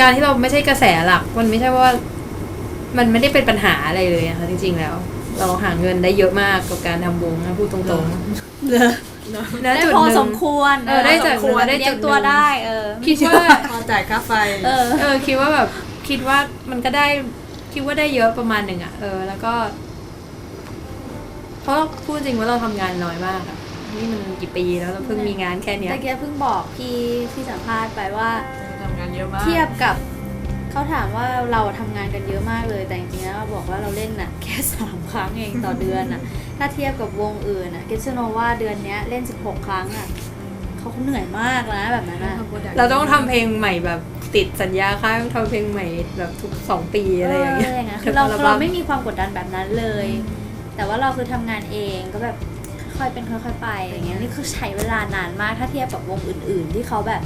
การที่เราไม่ใช่กระแสหลัก มันไม่ใช่ว่า มันไม่ได้เป็นปัญหาอะไรเลยอะค่ะจริง ๆ แล้ว เราหาเงินได้เยอะมากกับการทำวงนะพูดตรงๆณได้จุดพอหนึ่งสมควรเออได้จากพอสมควรได้เลี้ยจุงดตัวหนึ่งได้ เออ คิดว่าพอจ่ายค่าไฟ เออ เออ คิดว่าแบบ คิดว่ามันก็ได้ คิดว่าได้เยอะประมาณหนึ่งอะเออ แล้วก็ เพราะพูดจริงว่าเราทำงานน้อยมากอะนี่มันกี่ปีแล้วเราเพิ่งมีงานแค่เนี้ยตะเกียเพิ่งบอกพี่ที่สัมภาษณ์ไปว่าทำงาน เยอะมาก เทียบกับเขาถามว่าเราทำงานกันเยอะมากเลย แต่จริงๆแล้วเราบอกว่าเราเล่นน่ะ แค่สามครั้งเองต่อเดือนน่ะ ถ้าเทียบกับวงอื่นน่ะเกสโนว่าเดือนเนี้ยเล่น 16 ครั้งอะเขาเหนื่อยมากนะแบบนั้นอะ เราต้องทำเพลงใหม่แบบติดสัญญาค่ายต้องทำเพลงใหม่แบบทุกสองปีอะไรอย่างเงี้ยเออคือเราคือเราไม่มีความกดดันแบบนั้นเลย แต่ว่าเราคือทำงานเองก็แบบค่อยๆเป็นค่อยๆไปอย่างเงี้ยนี่คือใช้เวลานานมากถ้าเทียบกับวงอื่น ๆ ที่เขาแบบ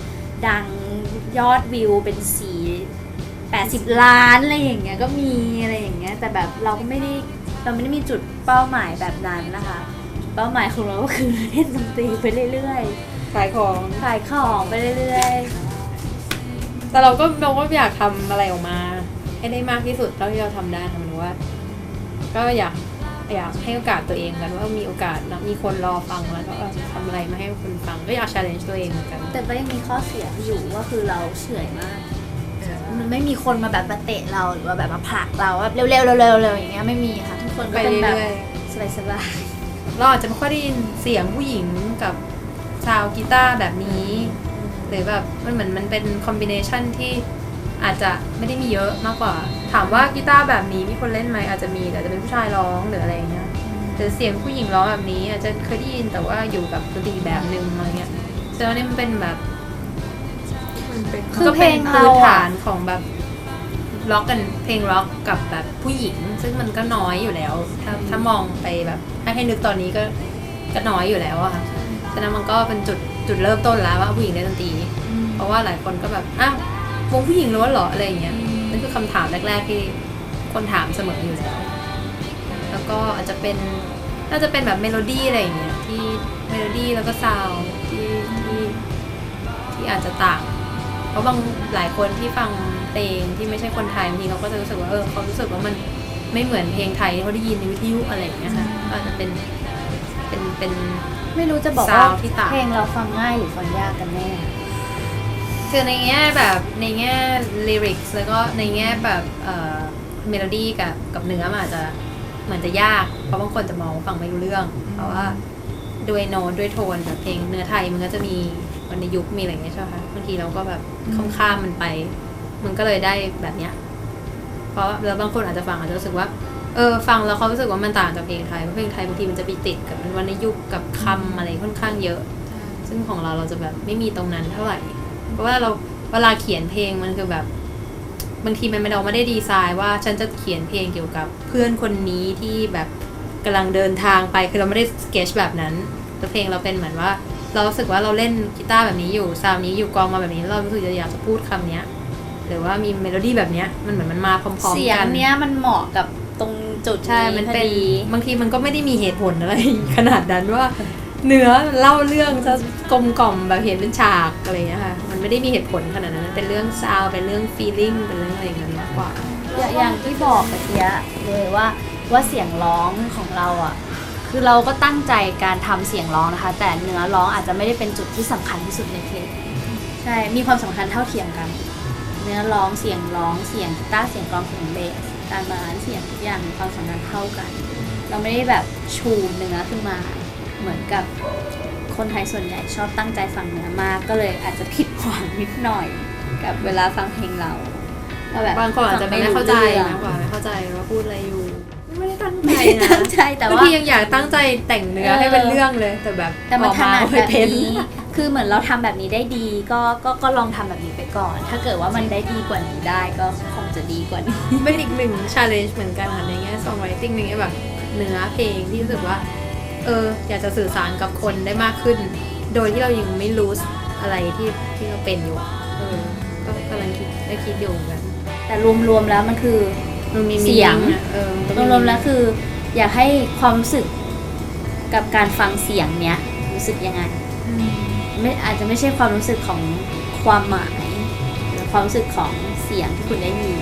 ดังยอดวิวเป็นสี80 ล้านอะไรอย่างเงี้ยก็มีอะไรอย่างเงี้ยแต่แบบเราก็ไม่ได้เราไม่ได้มีจุดเป้าหมายแบบนั้นนะคะ เป้าหมายของเราก็คือเล่นดนตรีไปเรื่อยขายของขายของไปเรื่อยแต่เราก็เราก็อยากทำอะไรออกมา ให้ได้มากที่สุดเท่าที่เราทำได้ทำนว่า ก็อยาก อยากให้โอกาสตัวเองกันว่ามีโอกาสนะมีคนรอฟังแล้วก็เออทำอะไรมาให้คนฟังก็อยาก challenge ตัวเองเหมือนกันๆแต่ก็ยังมีข้อเสียอยู่ก็คือเราเฉื่อยมากมันไม่มีคนมาแบบมาเตะเราหรือว่าแบบมาผลักเราแบบเร็วๆเร็วๆเร็วๆอย่างเงี้ยไม่มีค่ะทุกคนก็ไปเป็นแบบเรื่อยสบายเราอาจจะไม่ค่อยได้ยินเสียงผู้หญิงกับซาวด์กีตาร์แบบนี้ หรือแบบมันเหมือนมันเป็นคอมบิเนชันที่ อาจจะไม่ได้มีเยอะมากกว่า ถามว่ากีตาร์แบบนี้มีคนเล่นไหมอาจจะมีแต่จะเป็นผู้ชายร้องหรืออะไรเงี้ยหรือเสียงผู้หญิงร้องแบบนี้ อาจจะเคยได้ยินแต่ว่าอยู่กับดนตรีแบบหนึ่งอะไรเงี้ยฉะนั้นนี่มันเป็นแบบมันเป็นคือเพลงพื้นฐานของแบบร็อกกันเพลงร็อกกับแบบผู้หญิง ซึ่งมันก็น้อยอยู่แล้ว ถ้าถ้ามองไปแบบให้ให้นึกตอนนี้ก็ก็น้อยอยู่แล้วอะค่ะฉะนั้นมันก็เป็นจุดจุดเริ่มต้นแล้วว่าผู้หญิงเล่นดนตรี เพราะว่าหลายคนก็แบบอ้าว วงผู้หญิงล้วนเหรออะไรอย่างเงี้ยนั่นคือคำถามแรกๆที่คนถามเสมออยู่แล้วแล้วก็อาจจะเป็นน่าจะเป็นแบบเมโลดี้อะไรอย่างเงี้ยที่เมโลดี้แล้วก็ซาวที่ที่ที่อาจจะต่าง เพราะบางหลายคนที่ฟังเพลงที่ไม่ใช่คนไทยบางทีเขาก็จะรู้สึกว่าเออเขารู้สึกว่ามันไม่เหมือนเพลงไทยเขาได้ยินในวิทยุอะไรอย่างเงี้ยค่ะก็อาจจะเป็นเป็นเป็นไม่รู้จะบอกว่าเพลงเราฟังง่ายหรือฟังยากกันแน่ คือในแง่แบบในแง่ลิริกส์แล้วก็ในแง่แบบเอ่อเมโลดี้กับกับเนื้อมันอาจจะเหมือนจะยาก เพราะบางคนจะมองว่าฟังไม่รู้เรื่อง เพราะว่าด้วยโน้ตด้วยโทนแบบเพลงเนื้อไทยมันก็จะมีวันในยุคมีอะไรอย่างเงี้ยใช่ไหมคะบางทีเราก็แบบข้ามข้ามมันไป มันก็เลยได้แบบเนี้ย เพราะแล้วบางคนอาจจะฟังอาจจะรู้สึกว่า เออฟังแล้วเขารู้สึกว่ามันต่างจากเพลงไทยเพราะเพลงไทยบางทีมันจะไปติดกับวรรณยุกต์กับคำอะไรค่อนข้างเยอะ ซึ่งของเราเราจะแบบไม่มีตรงนั้นเท่าไหร่ เพราะว่าเราเวลาเขียนเพลงมันคือแบบบางทีมันไม่เราไม่ได้ดีไซน์ว่าฉันจะเขียนเพลงเกี่ยวกับเพื่อนคนนี้ที่แบบกำลังเดินทางไปคือเราไม่ได้สเกจแบบนั้นแต่เพลงเราเป็นเหมือนว่า เรารู้สึกว่าเราเล่นกีตาร์แบบนี้อยู่ซาวน์นี้อยู่กลองมาแบบนี้แล้วเรารู้สึกอยากจะพูดคำเนี้ยหรือว่ามีเมโลดี้แบบเนี้ยมันเหมือนมันมาพร้อมๆกันเสียงเนี้ยมันเหมาะกับตรงจุดใช่มันเป็นพอดีบางทีมันก็ไม่ได้มีเหตุผลอะไรขนาดนั้นว่า เนื้อเล่าเรื่องจะกลมกล่อมแบบเห็นเป็นฉากอะไรอย่างเงี้ยค่ะ มันไม่ได้มีเหตุผลขนาดนั้น เป็นเรื่องซาวเป็นเรื่อง feeling เป็นเรื่องอะไรอย่างเงี้ยมากกว่า อย่างที่บอกเมื่อกี้เลยว่าว่าเสียงร้องของเราอะคือเราก็ตั้งใจการทำเสียงร้องนะคะ แต่เนื้อร้องอาจจะไม่ได้เป็นจุดที่สำคัญที่สุดในเพลงใช่มีความสำคัญเท่าเทียมกัน เนื้อร้องเสียงร้องเสียงกีตาร์เสียงกลองเสียงเบสการบาลานซ์เสียงทุกอย่างมีความสำคัญเท่ากัน เราไม่ได้แบบชูเนื้อขึ้นมา เหมือนกับคนไทยส่วนใหญ่ชอบตั้งใจฟังเนื้อมาก ก็เลยอาจจะผิดหวังนิดหน่อย กับเวลาฟังเพลงเราว่แบบบางคนอาจจะไม่ได้เข้าใจฟังไม่รู้มากกว่าไม่เข้าใจว่าพูดอะไรอยู่ ไม่ได้ตั้งใจไม่ได้นะตั้งใจแต่บางว่าทียังอยากตั้งใจแต่งเนื้อเออให้เป็นเรื่องเลย แต่แบบแต่มันออกถนัดไม่แบบเป็นนี้คือเหมือนเราทำแบบนี้ได้ดี ก็ก็ก็ลองทำแบบนี้ไปก่อน ถ้าเกิดว่ามันได้ดีกว่านี้ได้ก็คงจะดีกว่านี้เป็นอีกหนึ่ง challenge เหมือนกันค่ะในแง่ songwriting ในแง่แบบเนื้อเพลงที่รู้สึกว่า เอออยากจะสื่อสารกับคนได้มากขึ้น โดยที่เรายังไม่รู้อะไรที่ที่เราเป็นอยู่อะเออก็กำลังคิดได้คิดอยู่เหมือนกันแต่รวมๆแล้วมันคือมันมีเสียง meaning อะเออนก็รวมๆแล้วคือ อยากให้ความรู้สึกกับการฟังเสียงเนี้ยรู้สึกยังไงไม่อาจจะไม่ใช่ความรู้สึกของความหมายความรู้สึกของเสียงที่คุณได้ยิน